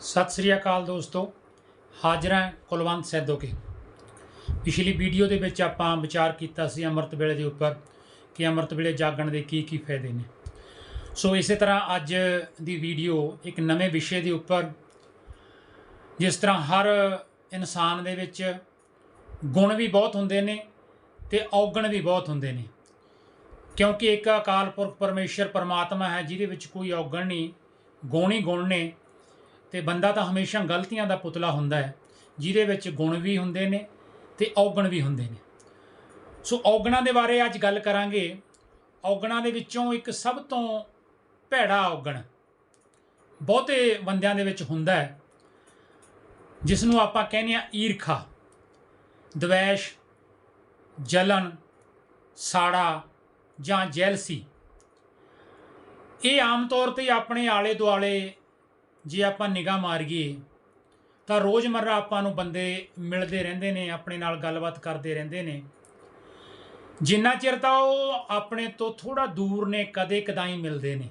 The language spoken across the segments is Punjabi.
ਸਤਿ ਸ੍ਰੀ ਅਕਾਲ ਦੋਸਤੋ, ਹਾਜ਼ਰ ਹਾਂ ਕੁਲਵੰਤ ਸੈਦੋਕੇ ਪਿਛਲੀ ਵੀਡੀਓ ਦੇ ਵਿੱਚ ਆਪਾਂ ਵਿਚਾਰ ਕੀਤਾ ਸੀ ਅੰਮ੍ਰਿਤ ਵੇਲੇ ਦੇ ਉੱਪਰ ਕਿ ਅੰਮ੍ਰਿਤ ਵੇਲੇ ਜਾਗਣ ਦੇ ਕੀ ਕੀ ਫਾਇਦੇ ਨੇ। ਸੋ ਇਸੇ ਤਰ੍ਹਾਂ ਅੱਜ ਦੀ ਵੀਡੀਓ ਇੱਕ ਨਵੇਂ ਵਿਸ਼ੇ ਦੇ ਉੱਪਰ, ਜਿਸ ਤਰ੍ਹਾਂ ਹਰ ਇਨਸਾਨ ਦੇ ਵਿੱਚ ਗੁਣ ਵੀ ਬਹੁਤ ਹੁੰਦੇ ਨੇ ਤੇ ਔਗਣ ਵੀ ਬਹੁਤ ਹੁੰਦੇ ਨੇ। ਕਿਉਂਕਿ ਇੱਕ ਅਕਾਲ ਪੁਰਖ ਪਰਮੇਸ਼ਰ ਪਰਮਾਤਮਾ ਹੈ, ਜਿਹਦੇ ਵਿੱਚ ਕੋਈ ਔਗਣ ਨਹੀਂ, ਗੁਣ ਹੀ ਗੁਣ ਨੇ। ਤੇ ਬੰਦਾ ਤਾਂ ਹਮੇਸ਼ਾ ਗਲਤੀਆਂ ਦਾ ਪੁਤਲਾ ਹੁੰਦਾ ਹੈ, ਜਿਹਦੇ ਵਿੱਚ ਗੁਣ ਵੀ ਹੁੰਦੇ ਨੇ ਤੇ ਔਗਣ ਵੀ ਹੁੰਦੇ ਨੇ। ਸੋ ਔਗਣਾਂ ਦੇ ਬਾਰੇ ਅੱਜ ਗੱਲ ਕਰਾਂਗੇ। ਔਗਣਾਂ ਦੇ ਵਿੱਚੋਂ ਇੱਕ ਸਭ ਤੋਂ ਭੈੜਾ ਔਗਣ ਬਹੁਤੇ ਬੰਦਿਆਂ ਦੇ ਵਿੱਚ ਹੁੰਦਾ ਹੈ ਜਿਸ ਨੂੰ ਆਪਾਂ ਕਹਿੰਦੇ ਆ ਈਰਖਾ, ਦਵੈਸ਼, ਜਲਨ, ਸਾੜਾ ਜਾਂ ਜੈਲਸੀ। ਇਹ ਆਮ ਤੌਰ ਤੇ ਆਪਣੇ ਆਲੇ ਦੁਆਲੇ ਜੇ ਆਪਾਂ ਨਿਗਾਹ ਮਾਰੀਏ, ਤਾਂ ਰੋਜ਼ਮਰਰਾ ਆਪਾਂ ਨੂੰ ਬੰਦੇ ਮਿਲਦੇ ਰਹਿੰਦੇ ਨੇ, ਆਪਣੇ ਨਾਲ ਗੱਲਬਾਤ ਕਰਦੇ ਰਹਿੰਦੇ ਨੇ। ਜਿੰਨਾ ਚਿਰ ਤਾਂ ਉਹ ਆਪਣੇ ਤੋਂ ਥੋੜਾ ਦੂਰ ਨੇ, ਕਦੇ ਕਦਾਈ ਮਿਲਦੇ ਨੇ।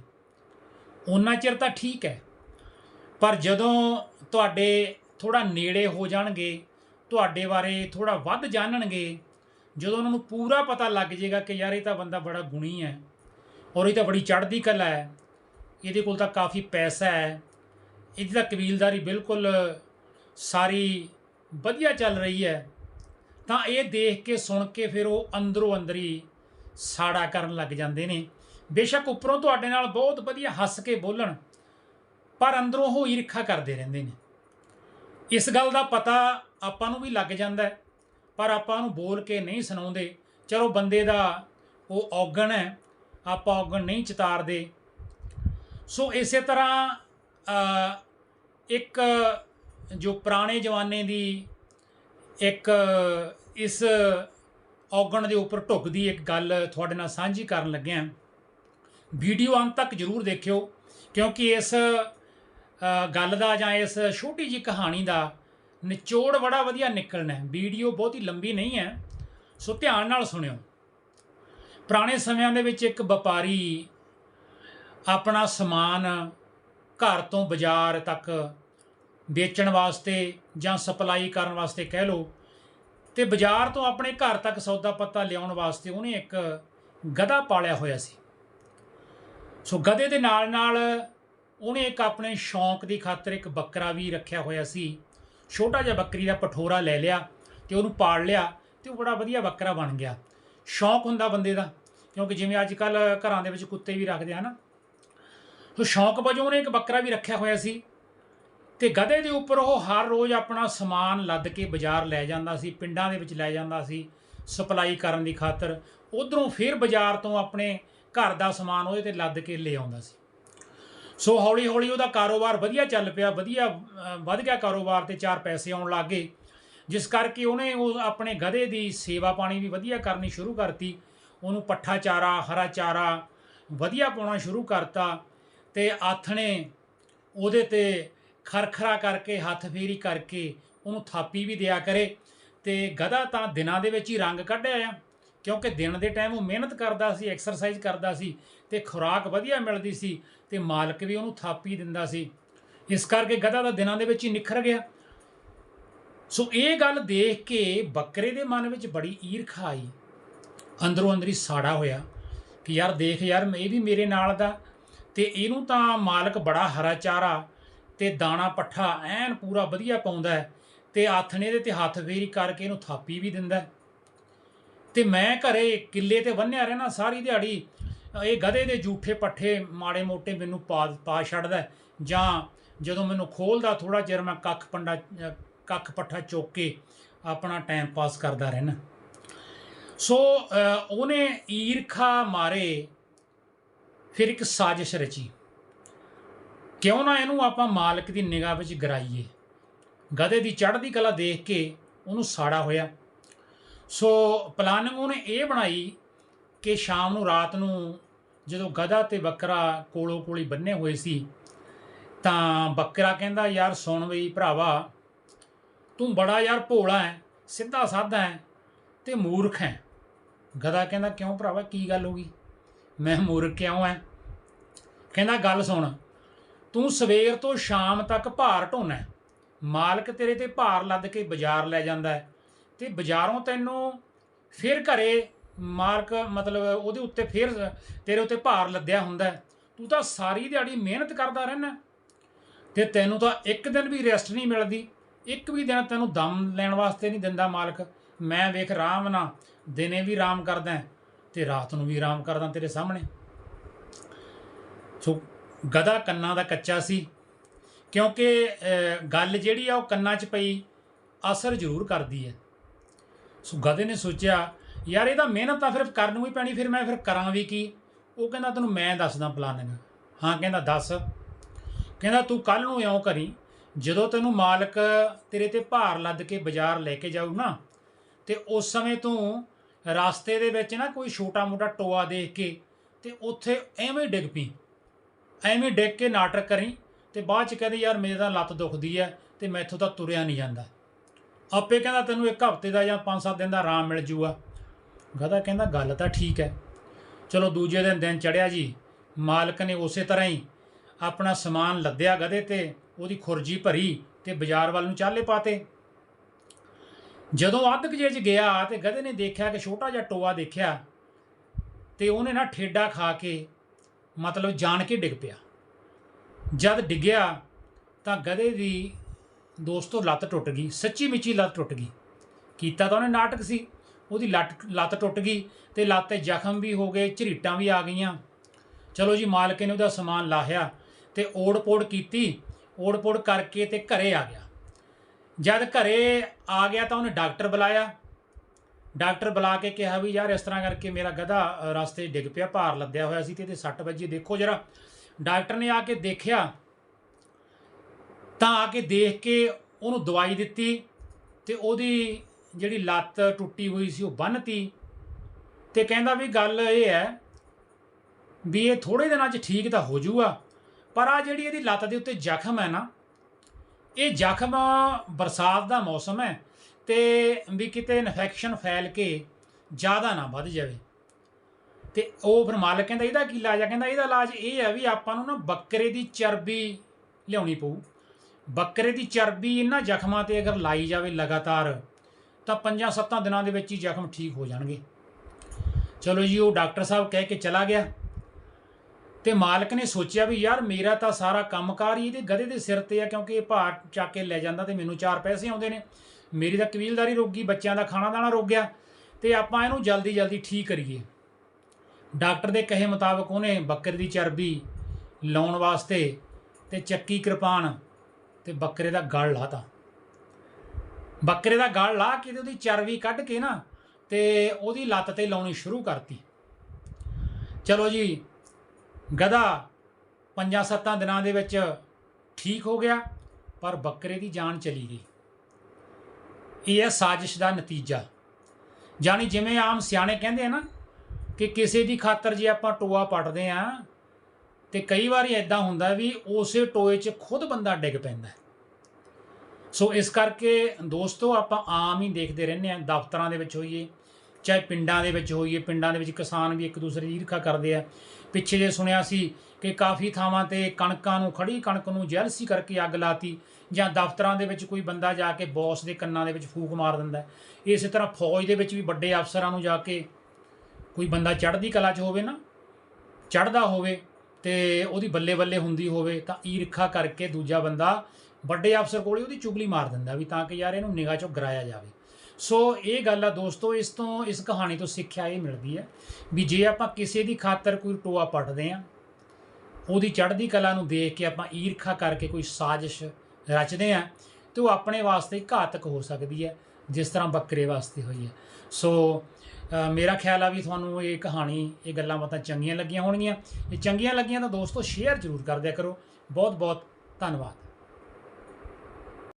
ਉਹਨਾਂ ਚਿਰ ਤਾਂ ਠੀਕ ਹੈ। ਪਰ ਜਦੋਂ ਤੁਹਾਡੇ ਥੋੜਾ ਨੇੜੇ ਹੋ ਜਾਣਗੇ, ਤੁਹਾਡੇ ਬਾਰੇ ਥੋੜਾ ਵੱਧ ਜਾਣਨਗੇ, ਜਦੋਂ ਉਹਨਾਂ ਨੂੰ ਪੂਰਾ ਪਤਾ ਲੱਗ ਜਾਏਗਾ ਕਿ ਯਾਰ ਇਹ ਤਾਂ ਬੰਦਾ ਬੜਾ ਗੁਣੀ ਹੈ, ਔਰ ਇਹ ਤਾਂ ਬੜੀ ਚੜ੍ਹਦੀ ਕਲਾ ਹੈ, ਇਹਦੇ ਕੋਲ ਤਾਂ ਕਾਫੀ ਪੈਸਾ ਹੈ ਇਹਦੀ ਤਾਂ ਕਬੀਲਦਾਰੀ ਬਿਲਕੁਲ ਸਾਰੀ ਵਧੀਆ ਚੱਲ ਰਹੀ ਹੈ। ਤਾਂ ਇਹ ਦੇਖ ਕੇ, ਸੁਣ ਕੇ ਫਿਰ ਉਹ ਅੰਦਰੋਂ ਅੰਦਰੀ ਸਾੜਾ ਕਰਨ ਲੱਗ ਜਾਂਦੇ ਨੇ। ਬੇਸ਼ੱਕ ਉੱਪਰੋਂ ਤੁਹਾਡੇ ਨਾਲ ਬਹੁਤ ਵਧੀਆ ਹੱਸ ਕੇ ਬੋਲਣ, ਪਰ ਅੰਦਰੋਂ ਉਹ ਈਰਖਾ ਕਰਦੇ ਰਹਿੰਦੇ ਨੇ। ਇਸ ਗੱਲ ਦਾ ਪਤਾ ਆਪਾਂ ਨੂੰ ਵੀ ਲੱਗ ਜਾਂਦਾ ਪਰ ਆਪਾਂ ਨੂੰ ਬੋਲ ਕੇ ਨਹੀਂ ਸੁਣਾਉਂਦੇ। ਚਲੋ ਬੰਦੇ ਦਾ ਉਹ ਔਗਣ ਹੈ, ਆਪਾਂ ਔਗਣ ਨਹੀਂ ਚਿਤਾਰਦੇ। ਸੋ ਇਸੇ ਤਰ੍ਹਾਂ ਇੱਕ, ਜੋ ਪੁਰਾਣੇ ਜ਼ਮਾਨੇ ਦੀ ਇੱਕ ਇਸ ਔਗਣ ਦੇ ਉੱਪਰ ਢੁੱਕਦੀ ਇੱਕ ਗੱਲ ਤੁਹਾਡੇ ਨਾਲ ਸਾਂਝੀ ਕਰਨ ਲੱਗਿਆ ਵੀਡੀਓ ਅੰਤ ਤੱਕ ਜ਼ਰੂਰ ਦੇਖਿਓ, ਕਿਉਂਕਿ ਇਸ ਗੱਲ ਦਾ ਜਾਂ ਇਸ ਛੋਟੀ ਜਿਹੀ ਕਹਾਣੀ ਦਾ ਨਿਚੋੜ ਬੜਾ ਵਧੀਆ ਨਿਕਲਣਾ ਹੈ। ਵੀਡੀਓ ਬਹੁਤੀ ਲੰਬੀ ਨਹੀਂ ਹੈ, ਸੋ ਧਿਆਨ ਨਾਲ ਸੁਣਿਓ। ਪੁਰਾਣੇ ਸਮਿਆਂ ਦੇ ਵਿੱਚ ਇੱਕ ਵਪਾਰੀ ਆਪਣਾ ਸਮਾਨ ਘਰ ਤੋਂ ਬਾਜ਼ਾਰ ਤੱਕ ਵੇਚਣ ਵਾਸਤੇ ਜਾਂ ਸਪਲਾਈ ਕਰਨ ਵਾਸਤੇ ਕਹਿ ਲਓ, ਤੇ ਬਾਜ਼ਾਰ ਤੋਂ ਆਪਣੇ ਘਰ ਤੱਕ ਸੌਦਾ ਪੱਤਾ ਲਿਆਉਣ ਵਾਸਤੇ ਉਹਨੇ ਇੱਕ ਗਧਾ ਪਾਲਿਆ ਹੋਇਆ ਸੀ। ਸੋ ਗਧੇ ਦੇ ਨਾਲ ਨਾਲ ਉਹਨੇ ਇੱਕ ਆਪਣੇ ਸ਼ੌਂਕ ਦੀ ਖਾਤਰ ਇੱਕ ਬੱਕਰਾ ਵੀ ਰੱਖਿਆ ਹੋਇਆ ਸੀ। ਛੋਟਾ ਜਿਹਾ ਬੱਕਰੀ ਦਾ ਪਠੋਰਾ ਲੈ ਲਿਆ ਤੇ ਉਹਨੂੰ ਪਾਲ ਲਿਆ ਤੇ ਉਹ ਬੜਾ ਵਧੀਆ ਬੱਕਰਾ ਬਣ ਗਿਆ। ਸ਼ੌਂਕ ਹੁੰਦਾ ਬੰਦੇ ਦਾ, ਕਿਉਂਕਿ ਜਿਵੇਂ ਅੱਜ ਕੱਲ ਘਰਾਂ ਦੇ ਵਿੱਚ ਕੁੱਤੇ ਵੀ ਰੱਖਦੇ ਆ ਨਾ ਸੋ ਸ਼ੌਂਕ ਵਜੋਂ ਉਹਨੇ ਇੱਕ ਬੱਕਰਾ ਵੀ ਰੱਖਿਆ ਹੋਇਆ ਸੀ ਤੇ ਗਧੇ ਦੇ ਉੱਪਰ ਉਹ ਹਰ ਰੋਜ਼ ਆਪਣਾ ਸਮਾਨ ਲੱਦ ਕੇ ਬਾਜ਼ਾਰ ਲੈ ਜਾਂਦਾ ਸੀ ਪਿੰਡਾਂ ਦੇ ਵਿੱਚ ਲੈ ਜਾਂਦਾ ਸੀ ਸਪਲਾਈ ਕਰਨ ਦੀ ਖਾਤਰ ਉਧਰੋਂ ਫਿਰ ਬਾਜ਼ਾਰ ਤੋਂ ਆਪਣੇ ਘਰ ਦਾ ਸਮਾਨ ਉਹਦੇ ਤੇ ਲੱਦ ਕੇ ਲੈ ਆਉਂਦਾ ਸੀ। ਸੋ ਹੌਲੀ ਹੌਲੀ ਉਹਦਾ ਕਾਰੋਬਾਰ ਵਧੀਆ ਚੱਲ ਪਿਆ ਵਧੀਆ ਅ, ਵੱਧ ਗਿਆ ਕਾਰੋਬਾਰ ਤੇ ਚਾਰ ਪੈਸੇ ਆਉਣ ਲੱਗੇ ਜਿਸ ਕਰਕੇ ਉਹਨੇ ਉਹ ਆਪਣੇ ਗਧੇ ਦੀ ਸੇਵਾ ਪਾਣੀ ਵੀ ਵਧੀਆ ਕਰਨੀ ਸ਼ੁਰੂ ਕਰਤੀ ਉਹਨੂੰ ਪੱਠਾ ਚਾਰਾ ਹਰਾ ਚਾਰਾ ਵਧੀਆ ਪਾਉਣਾ ਸ਼ੁਰੂ ਕਰਤਾ ਤੇ ਆਥਣੇ ਉਹਦੇ ਤੇ ਖਰਖਰਾ ਕਰਕੇ, ਹੱਥ ਫੇਰੀ ਕਰਕੇ ਉਹਨੂੰ ਥਾਪੀ ਵੀ ਦਿਆ ਕਰੇ ਤੇ ਗਧਾ ਤਾਂ ਦਿਨਾਂ ਦੇ ਵਿੱਚ ਹੀ ਰੰਗ ਕੱਢਿਆ ਆ, ਕਿਉਂਕਿ ਦਿਨ ਦੇ ਟਾਈਮ ਉਹ ਮਿਹਨਤ ਕਰਦਾ ਸੀ ਐਕਸਰਸਾਈਜ਼ ਕਰਦਾ ਸੀ ਤੇ ਖੁਰਾਕ ਵਧੀਆ ਮਿਲਦੀ ਸੀ ਤੇ ਮਾਲਕ ਵੀ ਉਹਨੂੰ ਥਾਪੀ ਦਿੰਦਾ ਸੀ। ਇਸ ਕਰਕੇ ਗਧਾ ਦਾ ਦਿਨਾਂ ਦੇ ਵਿੱਚ ਹੀ ਨਿਖਰ ਗਿਆ। ਸੋ ਇਹ ਗੱਲ ਦੇਖ ਕੇ ਬੱਕਰੇ ਦੇ ਮਨ ਵਿੱਚ ਬੜੀ ਈਰਖਾ ਆਈ। ਅੰਦਰੋਂ ਅੰਦਰੀ ਸਾੜਾ ਹੋਇਆ ਕਿ ਯਾਰ ਦੇਖ ਯਾਰ ਇਹ ਵੀ ਮੇਰੇ ਨਾਲ ਦਾ ਤੇ ਇਹਨੂੰ ਤਾਂ ਮਾਲਕ ਬੜਾ ਹਰਾ ਚਾਰਾ ਤੇ ਦਾਣਾ ਪੱਠਾ ਐਨ ਪੂਰਾ ਵਧੀਆ ਪਾਉਂਦਾ ਹੈ ਤੇ ਆਥਣੇ ਦੇ ਤੇ ਹੱਥ ਫੇਰੀ ਕਰਕੇ ਇਹਨੂੰ ਥਾਪੀ ਵੀ ਦਿੰਦਾ ਹੈ। ਤੇ ਮੈਂ ਘਰੇ ਕਿੱਲੇ ਤੇ ਬੰਨਿਆ ਰਹਿਣਾ, ਸਾਰੀ ਦਿਹਾੜੀ, ਇਹ ਗਧੇ ਦੇ ਝੂਠੇ ਪੱਠੇ ਮਾੜੇ ਮੋਟੇ ਮੈਨੂੰ ਪਾ ਪਾ ਛੱਡਦਾ ਜਾਂ ਜਦੋਂ ਮੈਨੂੰ ਖੋਲਦਾ ਥੋੜਾ ਚਿਰ, ਮੈਂ ਕੱਖ ਪੰਡਾ, ਕੱਖ ਪੱਠਾ ਚੁੱਕ ਕੇ ਆਪਣਾ ਟਾਈਮ ਪਾਸ ਕਰਦਾ ਰਹਿਣਾ ਸੋ ਉਹਨੇ ਈਰਖਾ ਮਾਰੇ ਫਿਰ ਇੱਕ ਸਾਜ਼ਿਸ਼ ਰਚੀ। ਕਿਉਂ ਨਾ ਇਹਨੂੰ ਆਪਾਂ ਮਾਲਕ ਦੀ ਨਿਗਾਹ ਵਿੱਚ ਗਰਾਈਏ। ਗਧੇ ਦੀ ਚੜ੍ਹਦੀ ਕਲਾ ਦੇਖ ਕੇ ਉਹਨੂੰ ਸਾੜਾ ਹੋਇਆ। ਸੋ ਪਲਾਨਿੰਗ ਉਹਨੇ ਇਹ ਬਣਾਈ ਕਿ ਸ਼ਾਮ ਨੂੰ ਰਾਤ ਨੂੰ ਜਦੋਂ ਗਧਾ ਤੇ ਬੱਕਰਾ ਕੋਲੋਂ ਕੋਲੀ ਬੰਨੇ ਹੋਏ ਸੀ, ਤਾਂ ਬੱਕਰਾ ਕਹਿੰਦਾ, ਯਾਰ ਸੁਣ ਬਈ ਭਰਾਵਾ, ਤੂੰ ਬੜਾ ਯਾਰ ਭੋਲਾ ਹੈ, ਸਿੱਧਾ ਸਾਦਾ ਹੈ ਤੇ ਮੂਰਖ ਹੈ। ਗਧਾ ਕਹਿੰਦਾ, ਕਿਉਂ ਭਰਾਵਾ, ਕੀ ਗੱਲ ਹੋ ਗਈ? ਮੈਂ ਮੂਰਖ ਕਿਉਂ ਹੈ? ਕਹਿੰਦਾ, ਗੱਲ ਸੁਣ, ਤੂੰ ਸਵੇਰ ਤੋਂ ਸ਼ਾਮ ਤੱਕ ਭਾਰ ਢੋਣਾ ਮਾਲਕ ਤੇਰੇ ਤੇ ਭਾਰ ਲੱਦ ਕੇ ਬਾਜ਼ਾਰ ਲੈ ਜਾਂਦਾ ਹੈ ਤੇ ਬਾਜ਼ਾਰੋਂ ਤੈਨੂੰ ਫਿਰ ਘਰੇ ਮਾਲਕ ਮਤਲਬ ਉਹਦੇ ਉੱਤੇ ਫਿਰ ਤੇਰੇ ਉੱਤੇ ਭਾਰ ਲੱਦਿਆ ਹੁੰਦਾ ਤੂੰ ਤਾਂ ਸਾਰੀ ਦਿਹਾੜੀ ਮਿਹਨਤ ਕਰਦਾ ਰਹਿਣਾ ਤੇ ਤੈਨੂੰ ਤਾਂ ਇੱਕ ਦਿਨ ਵੀ ਰੈਸਟ ਨਹੀਂ ਮਿਲਦੀ। ਇੱਕ ਵੀ ਦਿਨ ਤੈਨੂੰ ਦਮ ਲੈਣ ਵਾਸਤੇ ਨਹੀਂ ਦਿੰਦਾ ਮਾਲਕ। ਮੈਂ ਵੇਖ ਆਰਾਮ ਨਾਲ ਦਿਨੇ ਵੀ ਆਰਾਮ ਕਰਦਾ ਤੇ ਰਾਤ ਨੂੰ ਵੀ ਆਰਾਮ ਕਰਦਾ ਤੇਰੇ ਸਾਹਮਣੇ। ਸੋ ਗਧਾ ਕੰਨਾਂ ਦਾ ਕੱਚਾ ਸੀ, ਕਿਉਂਕਿ ਗੱਲ ਜਿਹੜੀ ਆ ਉਹ ਕੰਨਾਂ 'ਚ ਪਈ, ਅਸਰ ਜ਼ਰੂਰ ਕਰਦੀ ਹੈ। ਸੋ ਗਧੇ ਨੇ ਸੋਚਿਆ, ਯਾਰ ਇਹਦਾ ਮਿਹਨਤ ਤਾਂ ਫਿਰ ਕਰਨ ਨੂੰ ਹੀ ਪੈਣੀ, ਫਿਰ ਮੈਂ ਫਿਰ ਕਰਾਂ ਵੀ ਕੀ? ਉਹ ਕਹਿੰਦਾ, ਤੈਨੂੰ ਮੈਂ ਦੱਸਦਾ ਪਲਾਨਿੰਗ ਹਾਂ, ਕਹਿੰਦਾ, ਦੱਸ। ਕਹਿੰਦਾ, ਤੂੰ ਕੱਲ ਨੂੰ ਇਉਂ ਕਰੀ, ਜਦੋਂ ਤੈਨੂੰ ਮਾਲਕ ਤੇਰੇ ਤੇ ਭਾਰ ਲੱਦ ਕੇ ਬਾਜ਼ਾਰ ਲੈ ਕੇ ਜਾਊ ਨਾ, ਤੇ ਉਸ ਸਮੇਂ ਤੂੰ ਰਸਤੇ ਦੇ ਵਿੱਚ ਨਾ ਕੋਈ ਛੋਟਾ ਮੋਟਾ ਟੋਆ ਦੇਖ ਕੇ ਤੇ ਉੱਥੇ ਐਵੇਂ ਡਿੱਗ ਪਈ। ਐਵੇਂ ਡਿੱਗ ਕੇ ਨਾਟਕ ਕਰੀ ਤੇ ਬਾਅਦ ਚ ਕਹਿੰਦੇ, ਯਾਰ, ਮੇਰੇ ਤਾਂ ਲੱਤ ਦੁਖਦੀ ਹੈ ਤੇ ਮੈਥੋਂ ਤਾਂ ਤੁਰਿਆ ਨਹੀਂ ਜਾਂਦਾ। ਆਪੇ ਕਹਿੰਦਾ ਤੈਨੂੰ ਇੱਕ ਹਫ਼ਤੇ ਦਾ ਜਾਂ 5-7 ਦਿਨ ਦਾ ਆਰਾਮ ਮਿਲ ਜੂਗਾ। ਗਧਾ ਕਹਿੰਦਾ, ਗੱਲ ਤਾਂ ਠੀਕ ਹੈ ਚਲੋ ਦੂਜੇ ਦਿਨ ਦਿਨ ਚੜਿਆ ਜੀ। ਮਾਲਕ ਨੇ ਉਸੇ ਤਰ੍ਹਾਂ ਹੀ ਆਪਣਾ ਸਮਾਨ ਲੱਦਿਆ ਗਧੇ ਤੇ, ਉਹਦੀ ਖੁਰਜੀ ਭਰੀ ਤੇ ਬਾਜ਼ਾਰ ਵੱਲ ਨੂੰ ਚਾਲੇ ਪਾਤੇ। ਜਦੋਂ ਅੱਧ ਕੁ ਜੇ ਚ ਗਿਆ ਤੇ ਗਧੇ ਨੇ ਦੇਖਿਆ ਕਿ ਛੋਟਾ ਜਿਹਾ ਟੋਆ ਦੇਖਿਆ ਤੇ ਉਹਨੇ ਨਾ ਠੇਡਾ ਖਾ ਕੇ ਮਤਲਬ ਜਾਣ ਕੇ ਡਿੱਗ ਪਿਆ। ਜਦ ਡਿੱਗਿਆ ਤਾਂ ਗਧੇ ਦੀ ਦੋਸਤੋ ਲੱਤ ਟੁੱਟ ਗਈ, ਸੱਚੀ ਮਿੱਚੀ ਲੱਤ ਟੁੱਟ ਗਈ। ਕੀਤਾ ਤਾਂ ਉਹਨੇ ਨਾਟਕ ਸੀ, ਉਹਦੀ ਲੱਤ ਲੱਤ ਟੁੱਟ ਗਈ ਤੇ ਲੱਤ ਤੇ ਜ਼ਖਮ ਵੀ ਹੋ ਗਏ, ਝਰੀਟਾਂ ਵੀ ਆ ਗਈਆਂ। ਚਲੋ ਜੀ, ਮਾਲਕ ਨੇ ਉਹਦਾ ਸਮਾਨ ਲਾਹਿਆ ਤੇ ਓੜ-ਪੋੜ ਕੀਤੀ, ਓੜ-ਪੋੜ ਕਰਕੇ ਤੇ ਘਰੇ ਆ ਗਿਆ। ਜਦ ਘਰੇ ਆ ਗਿਆ ਤਾਂ ਉਹਨੇ ਡਾਕਟਰ ਬੁਲਾਇਆ ਡਾਕਟਰ ਬੁਲਾ ਕੇ ਕਿਹਾ ਵੀ ਯਾਰ ਇਸ ਤਰ੍ਹਾਂ ਕਰਕੇ ਮੇਰਾ ਗਧਾ ਰਸਤੇ ਡਿੱਗ ਪਿਆ, ਭਾਰ ਲੱਦਿਆ ਹੋਇਆ ਸੀ ਤੇ ਇਹਦੇ ਸੱਟ ਵੱਜੀ। ਦੇਖੋ ਜਰਾ, ਡਾਕਟਰ ਨੇ ਆ ਕੇ ਦੇਖਿਆ, ਤਾਂ ਆ ਕੇ ਦੇਖ ਕੇ ਉਹਨੂੰ ਦਵਾਈ ਦਿੱਤੀ ਤੇ ਉਹਦੀ ਜਿਹੜੀ ਲੱਤ ਟੁੱਟੀ ਹੋਈ ਸੀ ਉਹ ਬੰਨਤੀ ਤੇ ਕਹਿੰਦਾ ਵੀ ਗੱਲ ਇਹ ਹੈ ਵੀ ਇਹ ਥੋੜੇ ਦਿਨਾਂ 'ਚ ਠੀਕ ਤਾਂ ਹੋ ਜਾਊਗਾ, ਪਰ ਆ ਜਿਹੜੀ ਇਹਦੀ ਲੱਤ ਦੇ ਉੱਤੇ ਜ਼ਖਮ ਹੈ ਨਾ, ਇਹ ਜ਼ਖਮ ਬਰਸਾਤ ਦਾ ਮੌਸਮ ਹੈ। ਤੇ ਵੀ ਕਿਤੇ ਇਨਫੈਕਸ਼ਨ ਫੈਲ ਕੇ ਜ਼ਿਆਦਾ ਨਾ ਵੱਧ ਜਾਵੇ। ਤੇ ਉਹ ਫਿਰ ਮਾਲਕ ਕਹਿੰਦਾ, ਇਹਦਾ ਕੀ ਇਲਾਜ ਆ? ਕਹਿੰਦਾ, ਇਹਦਾ ਇਲਾਜ ਇਹ ਆ ਵੀ ਆਪਾਂ ਨੂੰ ਨਾ ਬੱਕਰੇ ਦੀ ਚਰਬੀ ਲਿਆਉਣੀ ਪਊ। ਬੱਕਰੇ ਦੀ ਚਰਬੀ ਇਹਨਾਂ ਜ਼ਖਮਾਂ ਤੇ ਅਗਰ ਲਾਈ ਜਾਵੇ ਲਗਾਤਾਰ, ਤਾਂ ਪੰਜਾਂ ਸੱਤਾਂ ਦਿਨਾਂ ਦੇ ਵਿੱਚ ਹੀ ਜ਼ਖਮ ਠੀਕ ਹੋ ਜਾਣਗੇ। ਚਲੋ ਜੀ, ਉਹ ਡਾਕਟਰ ਸਾਹਿਬ ਕਹਿ ਕੇ ਚਲਾ ਗਿਆ। ਤੇ ਮਾਲਕ ਨੇ ਸੋਚਿਆ ਵੀ ਯਾਰ ਮੇਰਾ ਤਾਂ ਸਾਰਾ ਕੰਮਕਾਰ ਹੀ ਇਹਦੇ ਗਧੇ ਦੇ ਸਿਰ ਤੇ ਆ, ਕਿਉਂਕਿ ਇਹ ਭਾਰ ਚੱਕ ਕੇ ਲੈ ਜਾਂਦਾ ਤੇ ਮੈਨੂੰ ਚਾਰ ਪੈਸੇ ਆਉਂਦੇ ਨੇ। ਮੇਰੀ ਤਾਂ ਕਬੀਲਦਾਰੀ ਰੁਕ ਗਈ, ਬੱਚਿਆਂ ਦਾ ਖਾਣਾ ਦਾਣਾ ਰੁਕ ਗਿਆ। ਤੇ ਆਪਾਂ ਇਹਨੂੰ ਜਲਦੀ ਜਲਦੀ ਠੀਕ ਕਰੀਏ। ਡਾਕਟਰ ਦੇ ਕਹੇ ਮੁਤਾਬਕ ਉਹਨੇ ਬੱਕਰੇ ਦੀ ਚਰਬੀ ਲਾਉਣ ਵਾਸਤੇ ਤੇ ਚੱਕੀ ਕਿਰਪਾਨ ਤੇ ਬੱਕਰੇ ਦਾ ਗਲ ਲਾਤਾ। ਬੱਕਰੇ ਦਾ ਗਲ ਲਾ ਕੇ ਤੇ ਉਹਦੀ ਚਰਬੀ ਕੱਢ ਕੇ ਨਾ ਤੇ ਉਹਦੀ ਲੱਤ ਤੇ ਲਾਉਣੀ ਸ਼ੁਰੂ ਕਰਤੀ। ਚਲੋ ਜੀ, ਗਧਾ ਪੰਜਾਂ ਸੱਤਾਂ ਦਿਨਾਂ ਦੇ ਵਿੱਚ ਠੀਕ ਹੋ ਗਿਆ, ਪਰ ਬੱਕਰੇ ਦੀ ਜਾਨ ਚਲੀ ਗਈ। ਇਹ ਹੈ ਸਾਜ਼ਿਸ਼ ਦਾ ਨਤੀਜਾ। ਜਾਣੀ ਜਿਵੇਂ ਆਮ ਸਿਆਣੇ ਕਹਿੰਦੇ ਆ ਨਾ ਕਿ ਕਿਸੇ ਦੀ ਖਾਤਰ ਜੇ ਆਪਾਂ ਟੋਆ ਪੱਟਦੇ ਆ, ਤੇ ਕਈ ਵਾਰੀ ਐਦਾਂ ਹੁੰਦਾ ਵੀ ਉਸੇ ਟੋਏ 'ਚ ਖੁਦ ਬੰਦਾ ਡਿੱਗ ਪੈਂਦਾ। ਸੋ ਇਸ ਕਰਕੇ ਦੋਸਤੋ ਆਪਾਂ ਆਮ ਹੀ ਦੇਖਦੇ ਰਹਿੰਦੇ ਆ ਦਫ਼ਤਰਾਂ ਦੇ ਵਿੱਚ ਹੋਈਏ ਚਾਹੇ ਪਿੰਡਾਂ ਦੇ ਵਿੱਚ ਹੋਈਏ, ਪਿੰਡਾਂ ਦੇ ਵਿੱਚ ਕਿਸਾਨ ਵੀ ਇੱਕ ਦੂਸਰੇ ਦੀ ਈਰਖਾ ਕਰਦੇ ਆ ਪਿੱਛੇ ਜੇ ਸੁਣਿਆ ਸੀ ਕਿ ਕਾਫੀ ਥਾਵਾਂ ਤੇ ਕਣਕਾਂ ਨੂੰ ਖੜੀ ਕਣਕ ਨੂੰ ਜੈਲਸੀ ਕਰਕੇ ਅੱਗ ਲਾਤੀ ਜਾਂ ਦਫ਼ਤਰਾਂ ਦੇ ਵਿੱਚ ਕੋਈ ਬੰਦਾ ਜਾ ਕੇ ਬੌਸ ਦੇ ਕੰਨਾਂ ਦੇ ਵਿੱਚ ਫੂਕ ਮਾਰ ਦਿੰਦਾ ਹੈ। ਇਸੇ ਤਰ੍ਹਾਂ ਫੌਜ ਦੇ ਵਿੱਚ ਵੀ ਵੱਡੇ ਅਫਸਰਾਂ ਨੂੰ ਜਾ ਕੇ ਕੋਈ ਬੰਦਾ ਚੜ੍ਹਦੀ ਕਲਾ 'ਚ ਹੋਵੇ ਨਾ, ਚੜ੍ਹਦਾ ਹੋਵੇ ਤੇ ਉਹਦੀ ਬੱਲੇ ਬੱਲੇ ਹੁੰਦੀ ਹੋਵੇ ਤਾਂ ਈਰਖਾ ਕਰਕੇ ਦੂਜਾ ਬੰਦਾ ਵੱਡੇ ਅਫਸਰ ਕੋਲੇ ਉਹਦੀ ਚੁਗਲੀ ਮਾਰ ਦਿੰਦਾ ਵੀ ਤਾਂ ਕਿ ਯਾਰ ਇਹਨੂੰ ਨਿਗਾਹ 'ਚੋਂ ਗਰਾਇਆ ਜਾਵੇ ਸੋ ਇਹ ਗੱਲ ਆ ਦੋਸਤੋ, ਇਸ ਤੋਂ, ਇਸ ਕਹਾਣੀ ਤੋਂ ਸਿੱਖਿਆ ਇਹ ਮਿਲਦੀ ਹੈ ਵੀ ਜੇ ਆਪਾਂ ਕਿਸੇ ਦੀ ਖਾਤਰ ਕੋਈ ਟੋਆ ਪੱਟਦੇ ਆ ਉਹਦੀ ਚੜ੍ਹਦੀ ਕਲਾ ਨੂੰ ਦੇਖ ਕੇ ਆਪਾਂ ਈਰਖਾ ਕਰਕੇ ਕੋਈ ਸਾਜ਼ਿਸ਼ ਰਚਦੇ ਆ ਤੇ ਉਹ ਆਪਣੇ ਵਾਸਤੇ ਘਾਤਕ ਹੋ ਸਕਦੀ ਹੈ, ਜਿਸ ਤਰ੍ਹਾਂ ਬੱਕਰੇ ਵਾਸਤੇ ਹੋਈ ਹੈ। ਸੋ ਮੇਰਾ ਖਿਆਲ ਆ ਵੀ ਤੁਹਾਨੂੰ ਇਹ ਕਹਾਣੀ, ਇਹ ਗੱਲਾਂ ਬਾਤਾਂ ਚੰਗੀਆਂ ਲੱਗੀਆਂ ਹੋਣਗੀਆਂ। ਇਹ ਚੰਗੀਆਂ ਲੱਗੀਆਂ ਤਾਂ ਦੋਸਤੋ, ਸ਼ੇਅਰ ਜ਼ਰੂਰ ਕਰ ਦਿਆ ਕਰੋ। ਬਹੁਤ ਬਹੁਤ ਧੰਨਵਾਦ।